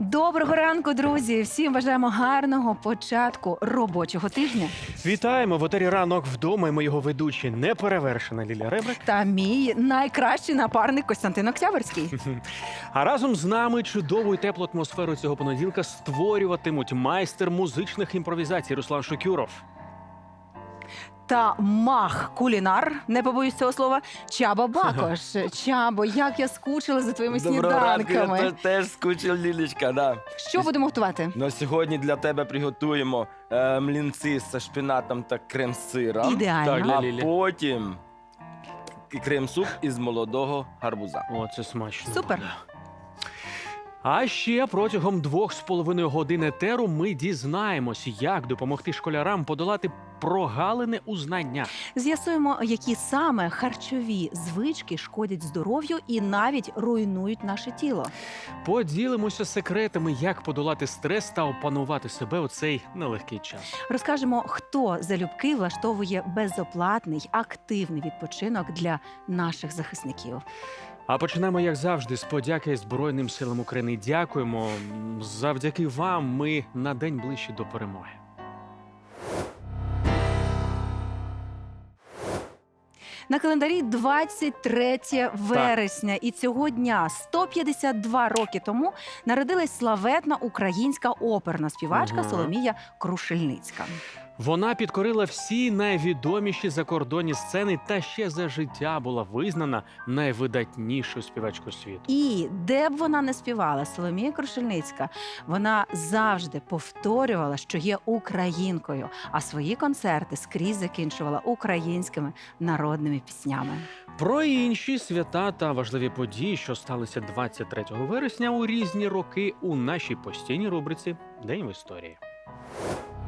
Доброго ранку, друзі! Всім бажаємо гарного початку робочого тижня. Вітаємо в отері ранок вдома. і Ми його ведучі неперевершена Ліля Ребрик. Та мій найкращий напарник Костянтин Октябрьський. А разом з нами чудову і теплу атмосферу цього понеділка створюватимуть майстер музичних імпровізацій Руслан Шукюров. Та мах кулінар, не побоюсь цього слова. Чаба Бакош. Чабо, як я скучила за твоїми Доброго ранку, я сніданками. те- теж скучив Лілічка, да. Що будемо готувати? Ну, сьогодні для тебе приготуємо е, млінці з шпинатом та крем-сиром. Ідеально. Так, для А потім к- крем-суп із молодого гарбуза. О, це смачно. Супер. буде. А ще протягом двох з половиною годин етеру ми дізнаємось, як допомогти школярам подолати прогалини у знаннях. З'ясуємо, які саме харчові звички шкодять здоров'ю і навіть руйнують наше тіло. Поділимося секретами, як подолати стрес та опанувати себе у цей нелегкий час. Розкажемо, хто залюбки влаштовує безоплатний активний відпочинок для наших захисників. А почнемо, як завжди, з подяки Збройним силам України. Дякуємо. Завдяки вам ми на день ближче до перемоги. На календарі 23 вересня, і цього дня 152 роки тому народилась славетна українська оперна співачка. Соломія Крушельницька. Вона підкорила всі найвідоміші закордонні сцени та ще за життя була визнана найвидатнішою співачкою світу. І де б вона не співала, Соломія Крушельницька, вона завжди повторювала, що є українкою, а свої концерти скрізь закінчувала українськими народними піснями. Про інші свята та важливі події, що сталися 23 вересня у різні роки у нашій постійній рубриці День в історії. –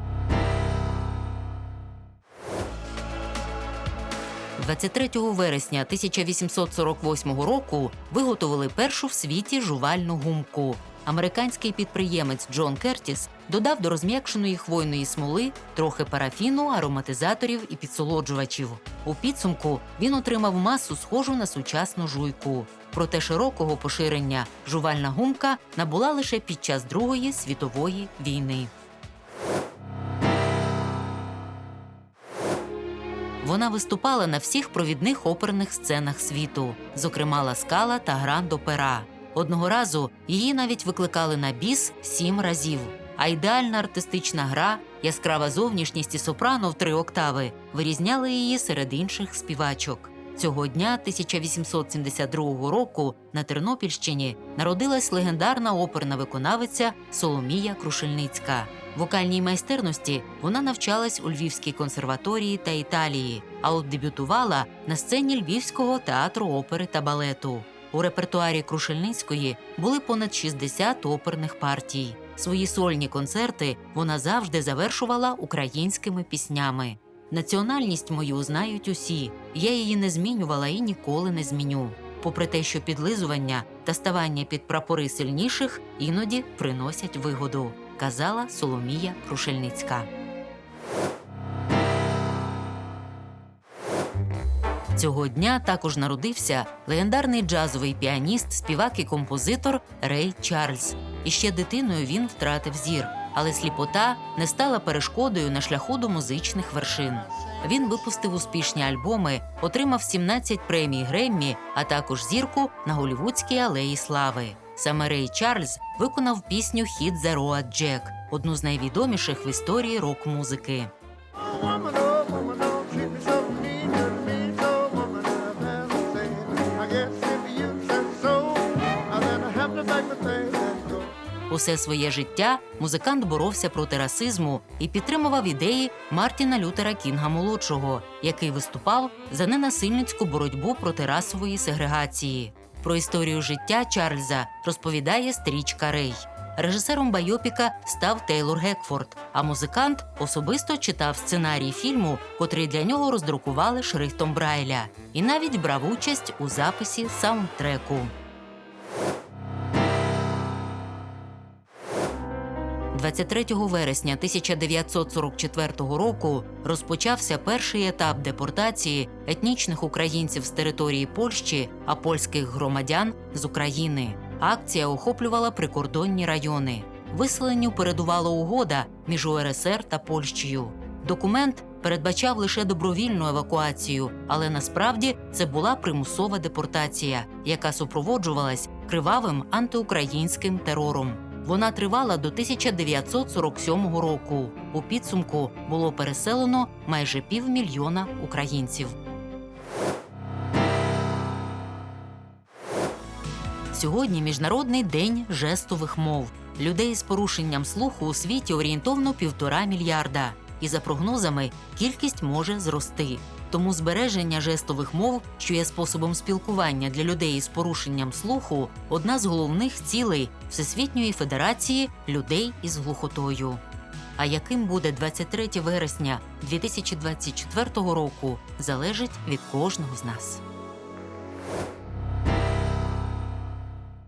23 вересня 1848 року виготовили першу в світі жувальну гумку. Американський підприємець Джон Кертіс додав до розм'якшеної хвойної смоли трохи парафіну, ароматизаторів і підсолоджувачів. У підсумку він отримав масу, схожу на сучасну жуйку. Проте широкого поширення жувальна гумка набула лише під час Другої світової війни. Вона виступала на всіх провідних оперних сценах світу, зокрема Ла Скала та Гранд Опера. Одного разу її навіть викликали на біс сім разів. А ідеальна артистична гра, яскрава зовнішність і сопрано в три октави вирізняли її серед інших співачок. Цього дня, 1872 року, на Тернопільщині народилась легендарна оперна виконавиця Соломія Крушельницька. Вокальній майстерності вона навчалась у Львівській консерваторії та Італії, а от дебютувала на сцені Львівського театру опери та балету. У репертуарі Крушельницької були понад 60 оперних партій. Свої сольні концерти вона завжди завершувала українськими піснями. Національність мою знають усі. Я її не змінювала і ніколи не зміню. Попри те, що підлизування та ставання під прапори сильніших іноді приносять вигоду, казала Соломія Крушельницька. Цього дня також народився легендарний джазовий піаніст, співак і композитор Рей Чарльз. І ще дитиною він втратив зір, але сліпота не стала перешкодою на шляху до музичних вершин. Він випустив успішні альбоми, отримав 17 премій Греммі, а також зірку на Голівудській алеї слави. Саме Рей Чарльз виконав пісню Хіт за Роа Джек, одну з найвідоміших в історії рок-музики. Усе своє життя музикант боровся проти расизму і підтримував ідеї Мартіна Лютера Кінга молодшого, який виступав за ненасильницьку боротьбу проти расової сегрегації. Про історію життя Чарльза розповідає стрічка Рей. Режисером байопіка став Тейлор Гекфорд, а музикант особисто читав сценарій фільму, котрий для нього роздрукували шрифтом Брайля, і навіть брав участь у записі саундтреку. 23 вересня 1944 року розпочався перший етап депортації етнічних українців з території Польщі, а польських громадян з України. Акція охоплювала прикордонні райони. Виселенню передувала угода між УРСР та Польщею. Документ передбачав лише добровільну евакуацію, але насправді це була примусова депортація, яка супроводжувалась кривавим антиукраїнським терором. Вона тривала до 1947 року. У підсумку було переселено майже півмільйона українців. Сьогодні міжнародний день жестових мов. Людей з порушенням слуху у світі орієнтовно півтора мільярда. І за прогнозами кількість може зрости. Тому збереження жестових мов, що є способом спілкування для людей із порушенням слуху, одна з головних цілей Всесвітньої федерації людей із глухотою. А яким буде 23 вересня 2024 року, залежить від кожного з нас.